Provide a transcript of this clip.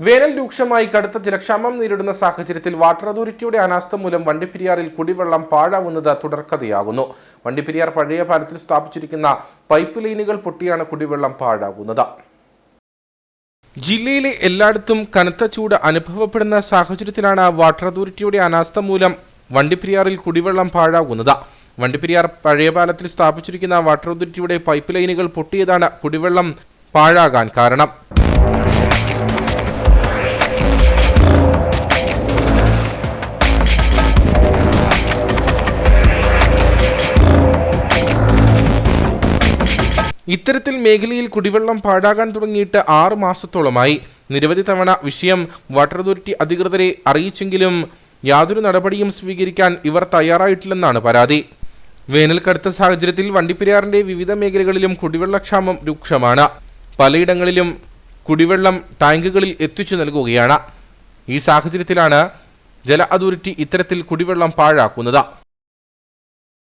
വേനൽ രൂക്ഷമായി കടുത്ത ജലക്ഷാമം നേരിടുന്ന സാഹചര്യത്തിൽ വാട്ടർ അതോറിറ്റിയുടെ അനാസ്ഥ മൂലം വണ്ടിപ്പെരിയാറിൽ കുടിവെള്ളം പാഴാവുന്നത് തുടർക്കഥയാകുന്നു. വണ്ടിപ്പെരിയാർ പഴയ പാലത്തിൽ സ്ഥാപിച്ചിരിക്കുന്ന പൈപ്പ് ലൈനുകൾ പൊട്ടിയാണ് കുടിവെള്ളം പാഴാകുന്നത് ജില്ലയിലെ എല്ലായിടത്തും കനത്ത ചൂട് അനുഭവപ്പെടുന്ന സാഹചര്യത്തിലാണ് വാട്ടർ അതോറിറ്റിയുടെ അനാസ്ഥ മൂലം വണ്ടിപ്പെരിയാറിൽ കുടിവെള്ളം പാഴാകുന്നത് വണ്ടിപ്പെരിയാർ പഴയ പാലത്തിൽ സ്ഥാപിച്ചിരിക്കുന്ന വാട്ടർ അതോറിറ്റിയുടെ പൈപ്പ് ലൈനുകൾ പൊട്ടിയതാണ് കുടിവെള്ളം പാഴാകാൻ കാരണം. ഇത്തരത്തിൽ മേഖലയിൽ കുടിവെള്ളം പാഴാകാൻ തുടങ്ങിയിട്ട് ആറു മാസത്തോളമായി. നിരവധി തവണ വിഷയം വാട്ടർ അതോറിറ്റി അധികൃതരെ അറിയിച്ചെങ്കിലും യാതൊരു നടപടിയും സ്വീകരിക്കാൻ ഇവർ തയ്യാറായിട്ടില്ലെന്നാണ് പരാതി. വേനൽ കടുത്ത സാഹചര്യത്തിൽ വണ്ടിപ്പെരിയാറിന്റെ വിവിധ മേഖലകളിലും കുടിവെള്ളക്ഷാമം രൂക്ഷമാണ്. പലയിടങ്ങളിലും കുടിവെള്ളം ടാങ്കുകളിൽ എത്തിച്ചു നൽകുകയാണ്. ഈ സാഹചര്യത്തിലാണ് ജല അതോറിറ്റി ഇത്തരത്തിൽ കുടിവെള്ളം പാഴാക്കുന്നത്.